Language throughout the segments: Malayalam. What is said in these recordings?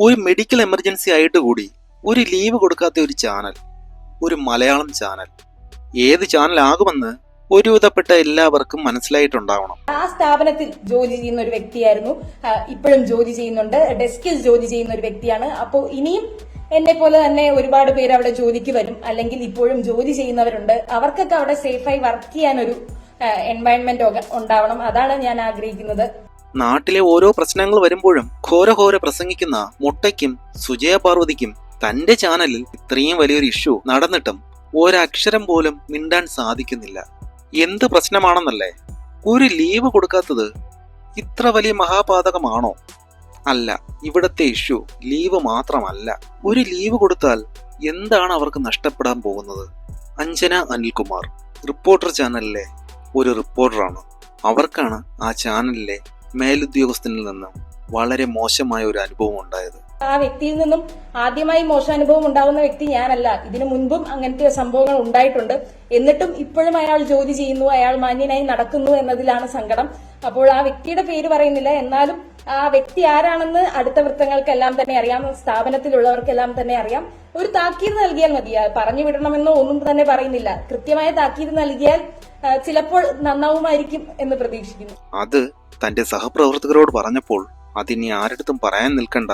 ഒരു മെഡിക്കൽ എമർജൻസി ആയിട്ട് കൂടി ഒരു ലീവ് കൊടുക്കാത്ത ഒരു ചാനൽ ഒരു മലയാളം ചാനൽ ഏത് ചാനൽ ആകുമെന്ന് ഒരുവിധപ്പെട്ട എല്ലാവർക്കും മനസ്സിലായിട്ടുണ്ടാവണം. ആ സ്ഥാപനത്തിൽ ജോലി ചെയ്യുന്ന ഒരു വ്യക്തിയായിരുന്നു. ഇപ്പോഴും ജോലി ചെയ്യുന്നുണ്ട്. ഡെസ്കിൽ ജോലി ചെയ്യുന്ന ഒരു വ്യക്തിയാണ്. അപ്പോൾ ഇനിയും എന്നെ പോലെ തന്നെ ഒരുപാട് പേര് അവിടെ ജോലിക്ക് വരും. അല്ലെങ്കിൽ ഇപ്പോഴും ജോലി ചെയ്യുന്നവരുണ്ട്. അവർക്കൊക്കെ അവിടെ സേഫായി വർക്ക് ചെയ്യാനൊരു എൻവയൺമെന്റ് ഉണ്ടാവണം. അതാണ് ഞാൻ ആഗ്രഹിക്കുന്നത്. നാട്ടിലെ ഓരോ പ്രശ്നങ്ങൾ വരുമ്പോഴും ഘോരഘോര പ്രസംഗിക്കുന്ന മുട്ടയ്ക്കും സുജയ പാർവതിക്കും തന്റെ ചാനലിൽ ഇത്രയും വലിയൊരു ഇഷ്യൂ നടന്നിട്ടും ഒരക്ഷരം പോലും മിണ്ടാൻ സാധിക്കുന്നില്ല. എന്ത് പ്രശ്നമാണെന്നല്ലേ? ഒരു ലീവ് കൊടുക്കാത്തത് ഇത്ര വലിയ മഹാപാതകമാണോ? അല്ല ഇവിടത്തെ ഇഷ്യൂ ലീവ് മാത്രമല്ല. ഒരു ലീവ് കൊടുത്താൽ എന്താണ് അവർക്ക് നഷ്ടപ്പെടാൻ പോകുന്നത്? അഞ്ജന അനിൽകുമാർ റിപ്പോർട്ടർ ചാനലിലെ ഒരു റിപ്പോർട്ടറാണ്. അവർക്കാണ് ആ ചാനലിലെ മേലുദ്യോഗസ്ഥനിൽ നിന്നും വളരെ മോശമായ ഒരു അനുഭവം ഉണ്ടായത്. ആ വ്യക്തിയിൽ നിന്നും ആദ്യമായി മോശാനുഭവം ഉണ്ടാകുന്ന വ്യക്തി ഞാനല്ല. ഇതിനു മുൻപും അങ്ങനത്തെ സംഭവങ്ങൾ ഉണ്ടായിട്ടുണ്ട്. എന്നിട്ടും ഇപ്പോഴും അയാൾ ജോലി ചെയ്യുന്നു അയാൾ മാന്യനായി നടക്കുന്നു എന്നതിലാണ് സങ്കടം. അപ്പോൾ ആ വ്യക്തിയുടെ പേര് പറയുന്നില്ല. എന്നാലും ആ വ്യക്തി ആരാണെന്ന് അടുത്ത വൃത്തങ്ങൾക്കെല്ലാം തന്നെ അറിയാം. സ്ഥാപനത്തിലുള്ളവർക്കെല്ലാം തന്നെ അറിയാം. ഒരു താക്കീത് നൽകിയാൽ മതി. പറഞ്ഞു വിടണമെന്നോ ഒന്നും തന്നെ പറയുന്നില്ല. കൃത്യമായ താക്കീത് നൽകിയാൽ ചിലപ്പോൾ നന്നാവുമായിരിക്കും എന്ന് പ്രതീക്ഷിക്കുന്നു. അത് തന്റെ സഹപ്രവർത്തകരോട് പറഞ്ഞപ്പോൾ അതിനി ആരടുത്തും പറയാൻ നിൽക്കണ്ട.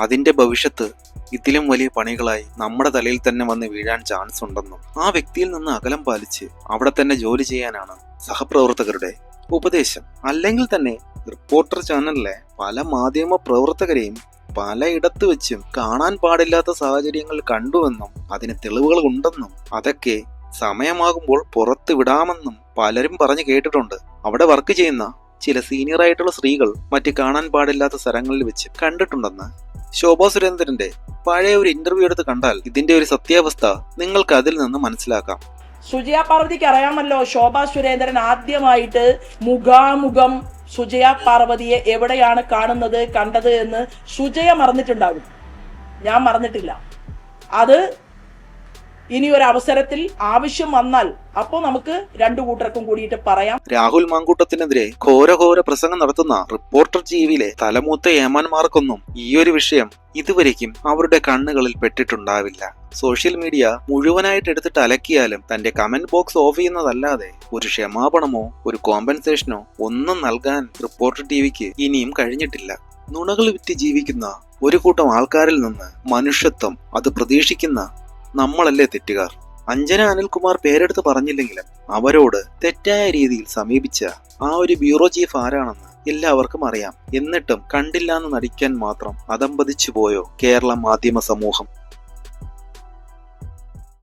അതിന്റെ ഭവിഷ്യത്ത് ഇതിലും വലിയ പണികളായി നമ്മുടെ തലയിൽ തന്നെ വന്ന് വീഴാൻ ചാൻസ് ഉണ്ടെന്നും ആ വ്യക്തിയിൽ നിന്ന് അകലം പാലിച്ച് അവിടെ തന്നെ ജോലി ചെയ്യാനാണ് സഹപ്രവർത്തകരുടെ ഉപദേശം. അല്ലെങ്കിൽ തന്നെ റിപ്പോർട്ടർ ചാനലിലെ പല മാധ്യമ പ്രവർത്തകരെയും പലയിടത്ത് വെച്ചും കാണാൻ പാടില്ലാത്ത സാഹചര്യങ്ങൾ കണ്ടുവെന്നും അതിന് തെളിവുകൾ ഉണ്ടെന്നും അതൊക്കെ സമയമാകുമ്പോൾ പുറത്ത് വിടാമെന്നും പലരും പറഞ്ഞു കേട്ടിട്ടുണ്ട്. അവിടെ വർക്ക് ചെയ്യുന്ന ചില സീനിയർ ആയിട്ടുള്ള സ്ത്രീകൾ മറ്റ് കാണാൻ പാടില്ലാത്ത സ്ഥലങ്ങളിൽ വെച്ച് കണ്ടിട്ടുണ്ടെന്ന് ശോഭാ സുരേന്ദ്രന്റെ പഴയ ഒരു ഇന്റർവ്യൂ എടുത്ത് കണ്ടാൽ ഇതിന്റെ ഒരു സത്യാവസ്ഥ നിങ്ങൾക്ക് അതിൽ നിന്ന് മനസ്സിലാക്കാം. സുജയ പാർവതിക്ക് അറിയാമല്ലോ ശോഭാ സുരേന്ദ്രൻ ആദ്യമായിട്ട് മുഖാമുഖം സുജയ പാർവതിയെ എവിടെയാണ് കാണുന്നത് കണ്ടത് എന്ന് സുജയ മറന്നിട്ടുണ്ടാകും. ഞാൻ മറന്നിട്ടില്ല. അത് ഇനി ഒരു അവസരത്തിൽ ആവശ്യം വന്നാൽ അപ്പോ നമുക്ക് രണ്ടു കൂട്ടർക്കും കൂടിയിട്ട് പറയാം. രാഹുൽ മാങ്കൂട്ടത്തിനെതിരെ ഘോരഘോര പ്രസംഗം നടത്തുന്ന റിപ്പോർട്ടർ ജീവിയിലെ തലമൂത്ത ഏമാന്മാർക്കൊന്നും ഈ ഒരു വിഷയം ഇതുവരേക്കും അവരുടെ കണ്ണുകളിൽ പെട്ടിട്ടുണ്ടാവില്ല. സോഷ്യൽ മീഡിയ മുഴുവനായിട്ട് എടുത്തിട്ട് അലക്കിയാലും തന്റെ കമന്റ് ബോക്സ് ഓഫ് ചെയ്യുന്നതല്ലാതെ ഒരു ക്ഷമാപണമോ ഒരു കോമ്പൻസേഷനോ ഒന്നും നൽകാൻ റിപ്പോർട്ടർ ടിവിക്ക് ഇനിയും കഴിഞ്ഞിട്ടില്ല. നുണകൾ വിറ്റ് ജീവിക്കുന്ന ഒരു കൂട്ടം ആൾക്കാരിൽ നിന്ന് മനുഷ്യത്വം അത് പ്രതീക്ഷിക്കുന്ന നമ്മളല്ലേ തെറ്റുകാർ? അഞ്ജന അനിൽകുമാർ പേരെടുത്ത് പറഞ്ഞില്ലെങ്കിലും അവരോട് തെറ്റായ രീതിയിൽ സമീപിച്ച ആ ഒരു ബ്യൂറോ ചീഫ് ആരാണെന്ന് എല്ലാവർക്കും അറിയാം. എന്നിട്ടും കണ്ടില്ലാന്ന് നടിക്കാൻ മാത്രം അതമ്പതിച്ചു പോയോ കേരള മാധ്യമ സമൂഹം?